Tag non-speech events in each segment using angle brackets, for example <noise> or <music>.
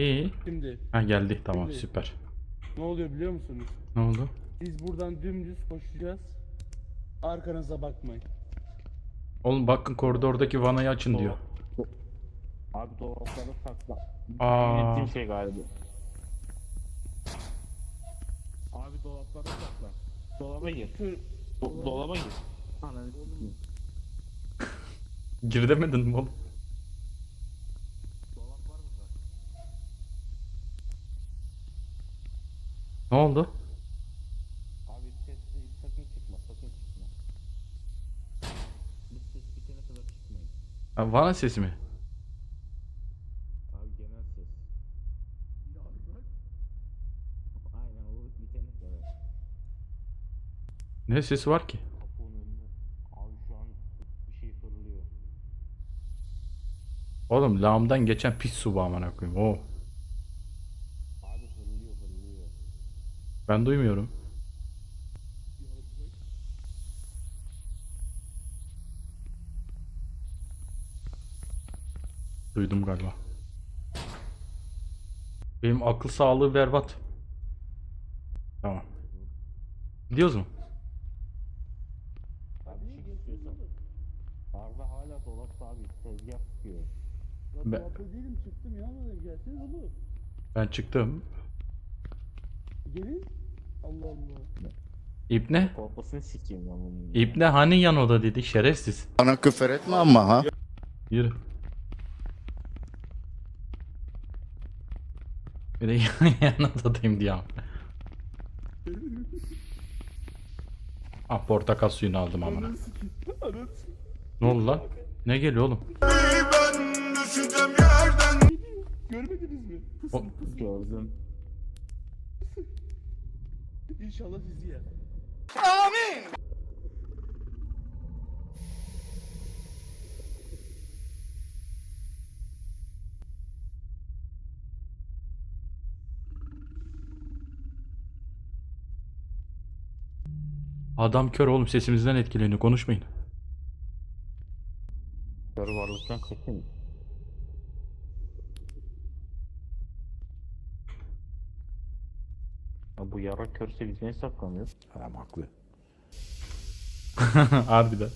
İyi. Şimdi Ha geldi tamam Şimdi- süper. ne oluyor biliyor musunuz? Ne oldu? Biz buradan dümdüz koşacağız. Arkanıza bakmayın. Oğlum bakın koridordaki vanayı açın diyor. Abi dolaplara sakla. Aa. Yönettiğim şey galiba. Abi dolaplara sakla. Dolaba gir. Kör, Do- dolaba gir. Ananı s**eyim. Gir demedin mi oğlum? Dolap var burada. Ne oldu? Abi ses sakın çıkma sakın çıkma. Biz ses bitene kadar çıkmayın. Ha, vana sesi mi? Abi genel ses. Aynen o bitene kadar. Ne sesi var ki? Kapının önünde. Abi şu an bir şey fırlıyor. Oğlum lağımdan geçen pis su bu amına koyayım. O. Abi fırlıyor fırlıyor. Ben duymuyorum. Duydum galiba. Benim akıl sağlığı berbat. Tamam. Gidiyoruz mu? Abi bir şey istiyorsan. Arda hala dolapta abi tezgah tutuyor. Lan Ben- dolapta değilim çıktım ya dedim gelsene oğlum. Ben çıktım. Gelin. Allah Allah. İbne? Korkusunu sikeyim ben bunun. İbne hani yan oda dedi şerefsiz. Bana küfür etme ama ha. Yürü. Bir de <laughs> yan, yan odadayım diye. Ah portakal suyunu aldım amına. Ne oldu lan? Ne geliyor oğlum? Görmediniz mi? O- Gördüm. İnşallah sizi yer. Adam kör oğlum sesimizden etkileniyor konuşmayın. Kör varlıktan kaçayım. Ya bu yara körse biz ne saklanıyoruz? Adam haklı. <laughs> Harbiden.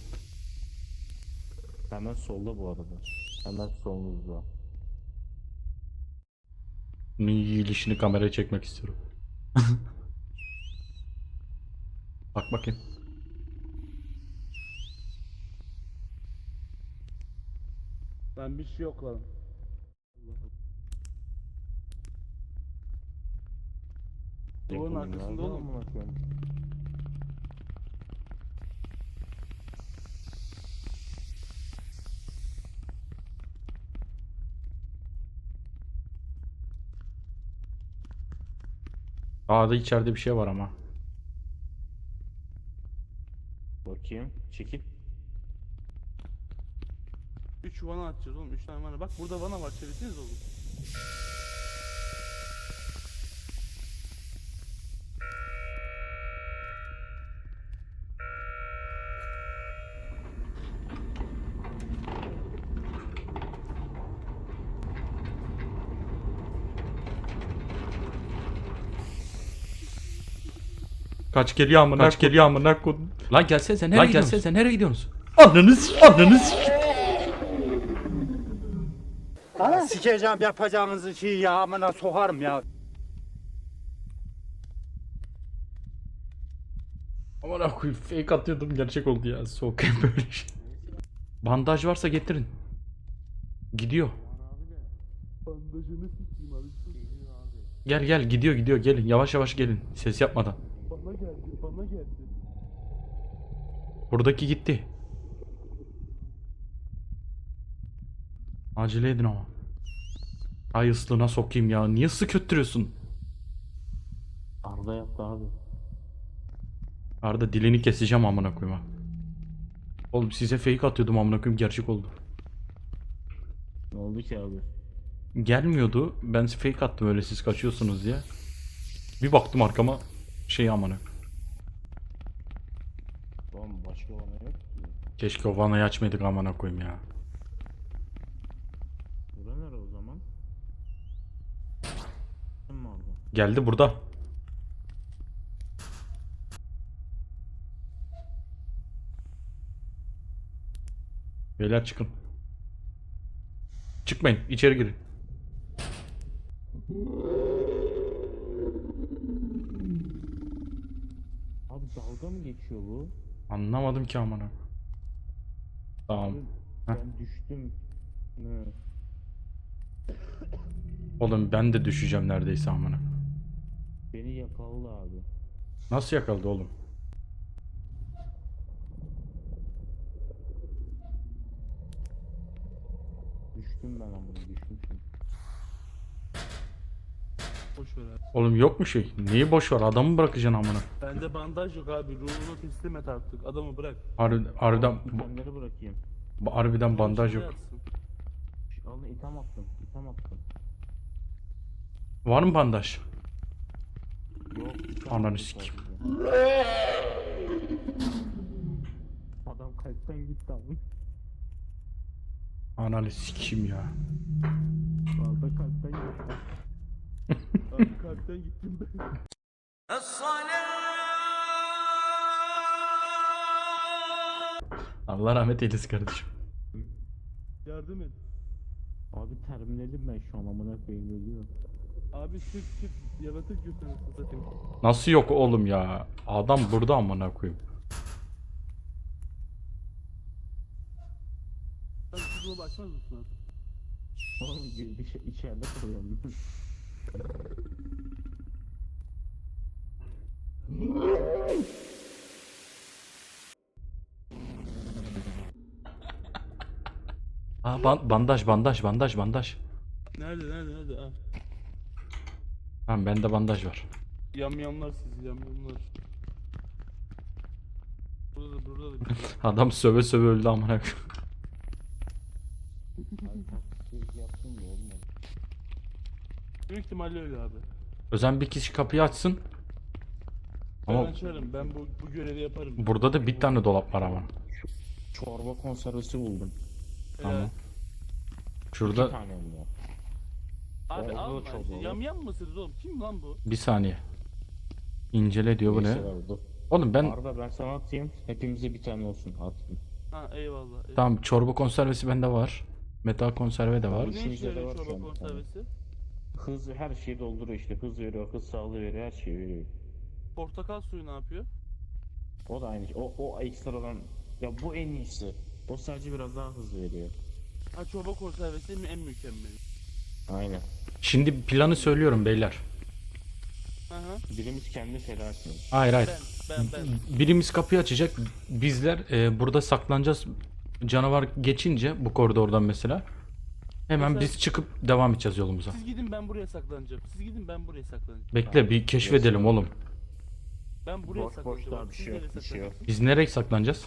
Hemen solda bu arada. Hemen solumuzda. Bunun yiyilişini kameraya çekmek istiyorum. <laughs> Bak bakayım. Lan bir şey yok Duvarın arkasında oğlum. Dağda içeride bir şey var ama. Bakayım. Çekil. 3 vana atacağız oğlum 3 tane vana. Bak burada vana var çevirseniz oğlum. Kaç geliyor amına Kaç geliyor amına kodum. Lan gelsene sen nereye Lan gidiyorsun? sen nereye gidiyorsun? Ananız ananız. Sikeceğim yapacağınızı şey ya amına sokarım ya. Aman koyayım fake atıyordum gerçek oldu ya. Sokayım böyle şey. Bandaj varsa getirin. Gidiyor. Bandajını sikeyim abi. Gel gel gidiyor gidiyor gelin yavaş yavaş gelin ses yapmadan. Geldi bana geldi. Buradaki gitti. Acele edin ama. Ay ıslığına sokayım ya. Niye sık öttürüyorsun? Arda yaptı abi. Arda dilini keseceğim amına koyma. Oğlum size fake atıyordum amına koyayım gerçek oldu. Ne oldu ki abi? Gelmiyordu. Ben fake attım öyle siz kaçıyorsunuz diye. Bir baktım arkama şey amına. Tamam başka bana yok ki. Keşke o vanayı açmaydık amına koyayım ya. Bura nere o zaman? Geldi burada. Beyler çıkın. Çıkmayın. içeri girin. Dalga mı geçiyor bu? Anlamadım ki amına. Tamam. Ben düştüm. Ne? Oğlum ben de düşeceğim neredeyse amına. Beni yakaladı abi. Nasıl yakaladı oğlum? Düştüm ben amına düşmüşüm. Boş ver abi. Oğlum yok mu şey? Neyi boş ver? Adamı bırakacaksın amına. Bende bandaj yok abi. Ruhunu teslim et artık. Adamı bırak. Harbi, harbiden, İtemleri bırakayım. bu- harbiden bandaj yok. Alın item attım. item attım. Var mı bandaj? Yok. Ananı attım sikeyim. sadece. Adam kalpten gitti abi. Ananı sikeyim ya. Fazla kalpten gitti. Abi kalpten gittim ben. <laughs> Allah rahmet eylesin kardeşim. Yardım et. Abi terminalim ben şu an amına koyayım ölüyorum. Abi çık çık. Yaratık götürün satayım. Nasıl yok oğlum ya? Adam burada amına koyayım. Sen kızıma bakmaz mısın? Oğlum bir şey içeride kalıyorum. Aa ban- bandaj bandaj bandaj bandaj. Nerede nerede nerede? Ha. Tamam bende bandaj var. Yamyamlar sizi yamyamlar. Burada da burada da. bir-. <laughs> Adam söve söve öldü amına koyayım. Abi taksicilik yaptım da olmadı. Büyük ihtimalle öyle abi. Özen bir kişi kapıyı açsın. Ben Ama açarım. Ben bu, bu görevi yaparım. burada da bir tane dolap var ama. Çorba konservesi buldum. Tamam. Helal. İki Şurada tane mi var? Abi alma. çok olur. Yamyam mısınız oğlum? Kim lan bu? bir saniye. İncele diyor bu ne? Neyse oldu. Oğlum ben Arda ben sana atayım. Hepimize bir tane olsun. Attım. Ha eyvallah. eyvallah. tamam çorba konservesi bende var. Metal konserve de var. Bu ne işe de yarıyor var şu çorba an konservesi? Hız her şeyi dolduruyor işte. Hız veriyor, hız sağlığı veriyor, her şeyi veriyor. Portakal suyu ne yapıyor? O da aynı şey. O, o ekstradan ya bu en iyisi. O sadece biraz daha hız veriyor. Ha çorba konservesi mi en mükemmeli? Aynen. Şimdi planı söylüyorum beyler. Hı hı. Birimiz kendi feda etmiyor. Hayır hayır. Ben ben ben. Birimiz kapıyı açacak. Bizler e, burada saklanacağız. Canavar geçince bu koridordan mesela. Hemen Mesela- biz çıkıp devam edeceğiz yolumuza. Siz gidin ben buraya saklanacağım. Siz gidin ben buraya saklanacağım. Bekle bir keşfedelim oğlum. Ben buraya Boş saklanacağım. daha bir Siz şey yok, bir şey yok. saklanacaksınız? Biz nereye saklanacağız?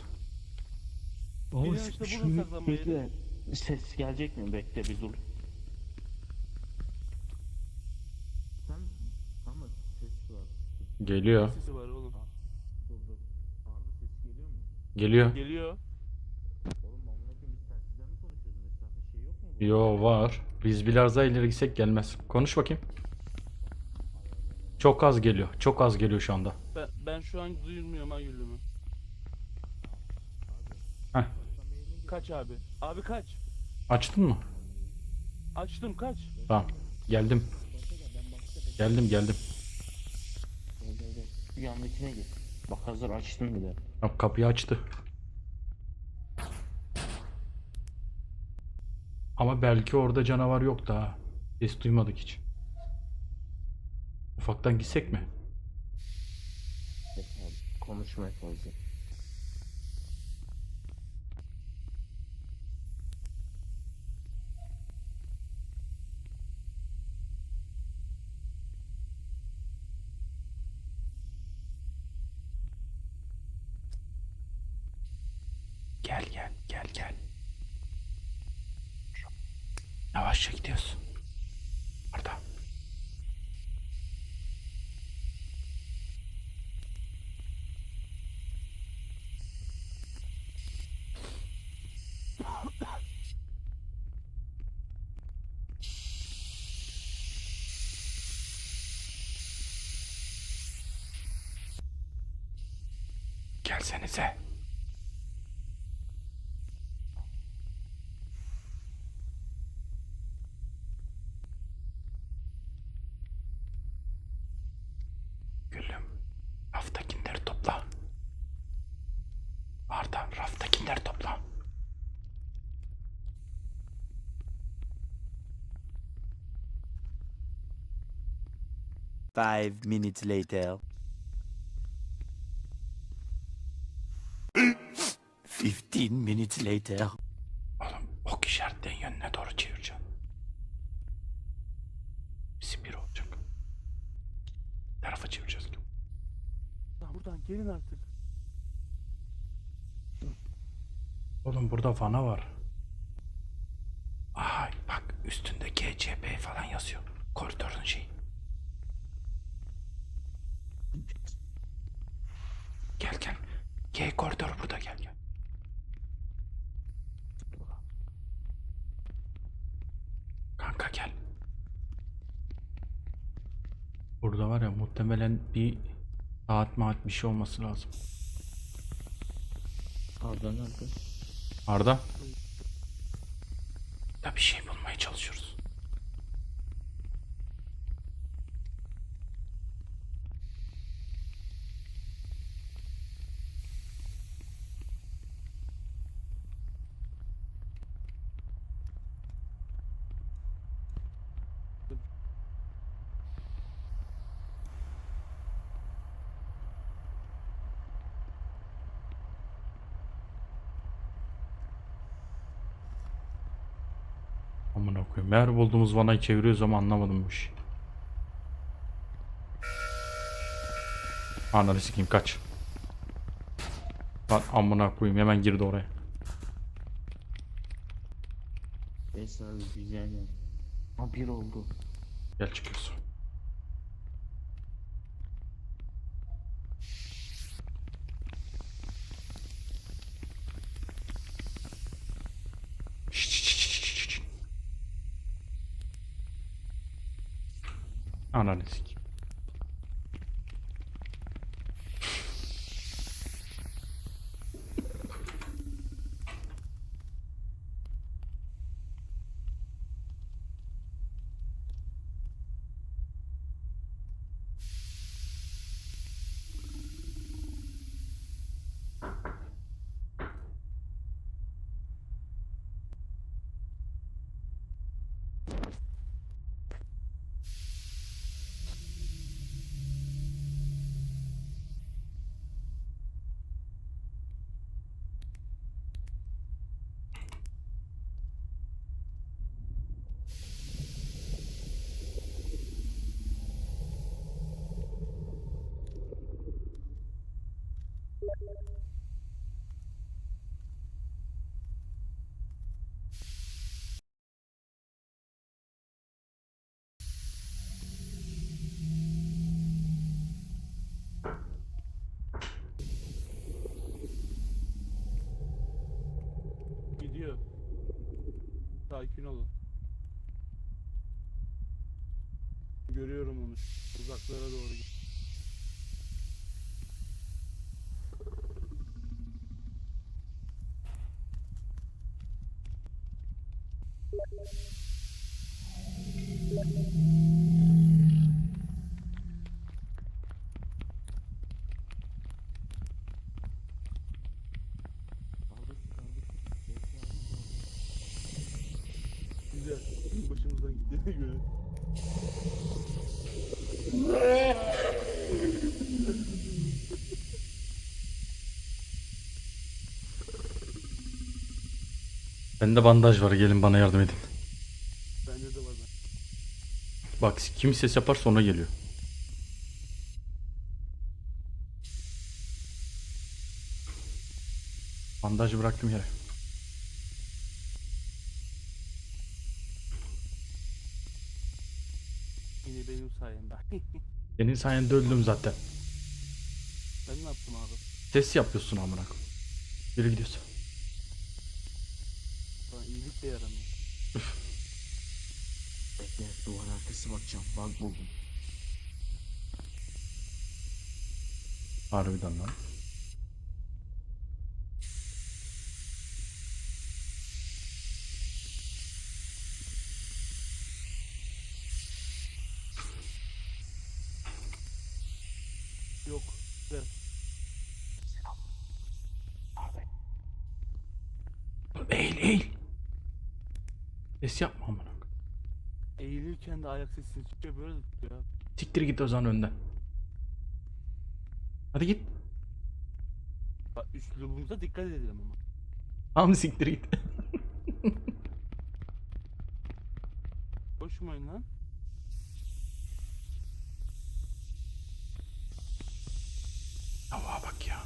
Gelin işte bulun saklanmayı. bekle. Ses gelecek mi? Bekle bir dur. Sen ama ses var. Geliyor. Sesi var oğlum. Dur dur. Arda ses geliyor mu? Geliyor. Geliyor. Oğlum amına koyayım biz telsizden mi konuşuyoruz? Mesafe şey yok mu? bu? Yo var. Biz biraz daha ileri gitsek gelmez. Konuş bakayım. Çok az geliyor. Çok az geliyor şu anda. Ben, ben şu an duyulmuyorum ha güllümü. Heh. Kaç abi? Abi kaç? Açtın mı? Açtım kaç? Tamam. Geldim. Geldim geldim. Gel gel gel. Şu yandakine git. Bak hazır açtım bile. Bak kapıyı açtı. Ama belki orada canavar yok daha. Ses duymadık hiç. Ufaktan gitsek mi? Ses abi. Konuşmaya fazla. Gel gel gel gel. Yavaşça gidiyoruz. Arda. Gelsenize. Gülüm, raftakileri topla. Arda, raftakileri topla. Five minutes later. Fifteen minutes later. Oğlum ok işaretleyen yönüne doğru çevireceğim. Bizim biri olacak. Tarafa çevireceğiz. Lan buradan gelin artık. Oğlum burada vana var. Ay bak üstünde GCB falan yazıyor. Koridorun şeyi. Gel gel. G koridoru burada gel gel. Kanka gel. Burada var ya muhtemelen bir saat maat bir şey olması lazım. Arda nerede? Arda. Da bir şey bulmaya çalışıyoruz. Amına koyayım. Meğer bulduğumuz vanayı çeviriyoruz ama anlamadım bu işi. Ananı sikeyim kaç. Lan amına koyayım hemen girdi oraya. Neyse abi güzel ya. Ha bir oldu. Gel çıkıyorsun. Ananı sikeyim. Gidiyor. Sakin olun. Görüyorum onu. Uzaklara doğru gidiyor. Güzel. Bende bandaj var gelin bana yardım edin. Bende de var. ben. Bak kim ses yapar sonra geliyor. Bandajı bıraktım yere. Yine benim sayemde. <laughs> Senin sayende öldüm zaten. ben ne yaptım abi? Ses yapıyorsun amına koyayım. Yürü gidiyorsun işe yaramıyor. Bekle duvar arkası bakacağım. Bug buldum. Harbiden lan. Yok. Evet. Eğil eğil. Ses yapma amına. Eğilirken de ayak sesini çıkıyor böyle tutuyor abi. Siktir git o zaman önden. Hadi git. Bak üslubumuza dikkat edelim ama. Tamam siktir git. <laughs> Koşmayın lan. Hava bak ya.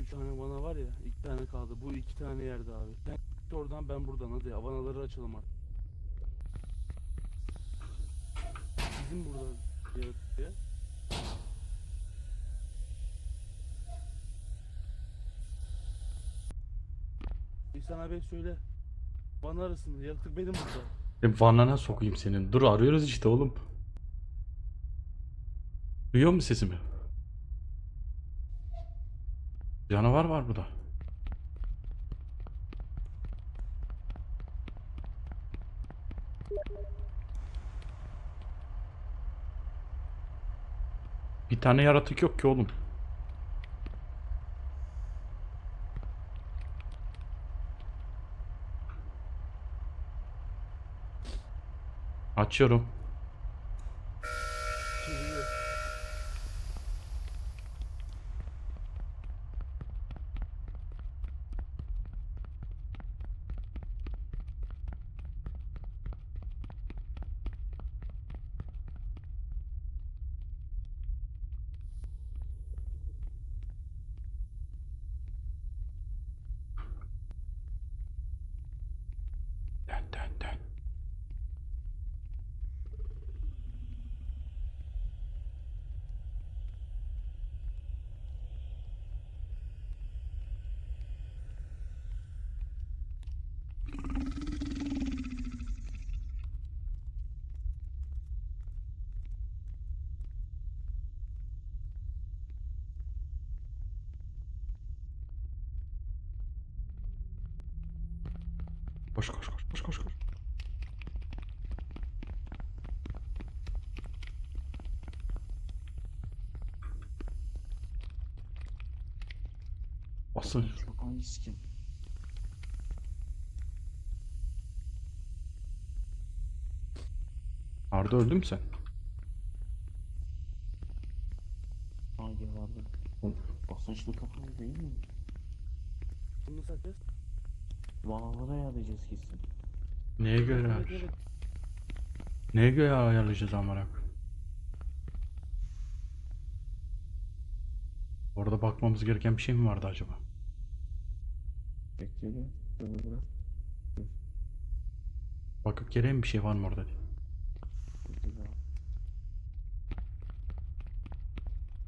Üç tane vana var ya, iki tane kaldı. Bu iki tane yerde abi. Sen oradan ben buradan hadi ya. Vanaları açalım artık. Bizim burada yaratık ya. İhsan abi söyle. Vana arasında yaratık benim burada. E, Vanana sokayım senin. Dur arıyoruz işte oğlum. Duyuyor musun sesimi? Canavar var burada. Bir tane yaratık yok ki oğlum. Açıyorum. Koş koş koş koş koş koş. Çok hangisi kim? Arda öldü mü sen? Hangi vardı? Basınçlı kapalı değil mi? Bunu nasıl açacağız? Vanalara ayarlayacağız kesin. Neye göre ayarlayacağız? Neye göre ayarlayacağız koyayım? Orada bakmamız gereken bir şey mi vardı acaba? Bekle bir. Bakıp geleyim bir şey var mı orada diye.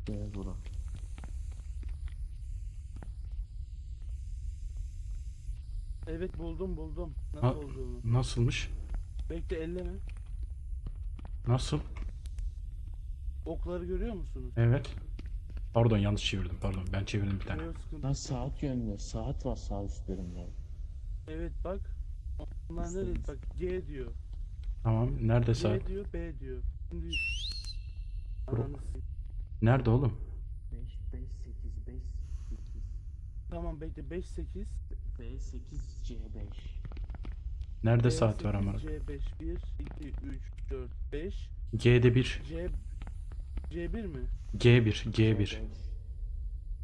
Gel bura. Evet buldum buldum. Nasıl Ha- olduğunu. Nasılmış? Bekle elleme. Nasıl? Okları görüyor musunuz? Evet. Pardon yanlış çevirdim pardon. Ben çevirdim bir tane. Yok sıkıntı. Lan saat yönünde. Saat var sağ üstlerinde. Evet bak. Onlar nereye? Bak G diyor. Tamam. Nerede saat? G diyor B diyor. Şimdi Bro- Ananı s- Nerede oğlum? 5, 5, 8, 5, 8. Tamam bekle 5 8 B8, C5. Nerede saat var ama? C 5 1 2 3 4 5 G'de 1. C C1 mi? G1. G1.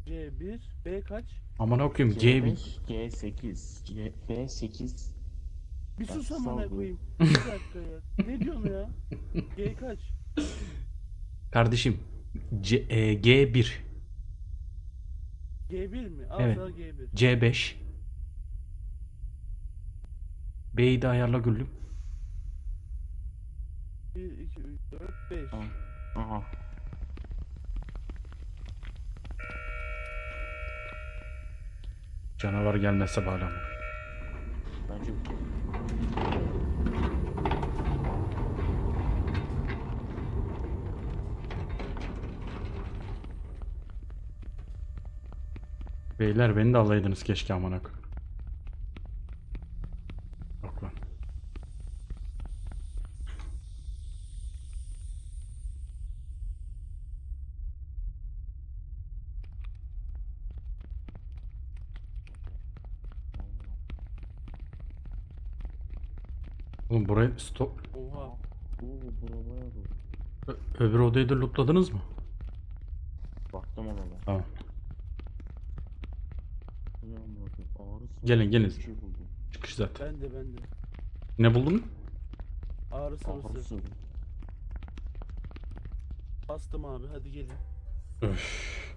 C1 B kaç? Aman okuyayım G1. C5, G8, C, B8. Bir sus amına sallıyorum. koyayım. <laughs> Bir dakika ya. Ne diyorsun ya? G kaç? Kardeşim. C, e, G1. G1 mi? Al Evet. sana G1. C5. B'yi de ayarla gülüm. 1 2 3 4 5. Tamam. Aha. Canavar gelmezse bağlama. Bence bu. Beyler beni de alaydınız keşke amına koyayım. Yok lan. Oğlum burayı stop. Oha. Oo bura bayağı. Ö- öbür odayı da lootladınız mı? Baktım ona da. Tamam. Gelin, gelin. şey buldum. Çıkış zaten. Ben de ben de. Ne buldun? Ağrı sıvı. Bastım abi hadi gelin. Öf.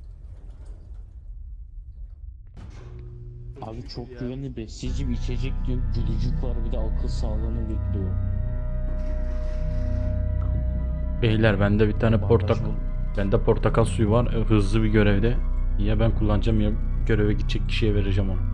Abi çok güvenli besleyici bir içecek diyor. Gülücük var bir de akıl sağlığını bekliyor. Beyler bende bir tane portakal. Bende portakal suyu var. Hızlı bir görevde. Ya ben kullanacağım ya göreve gidecek kişiye vereceğim onu.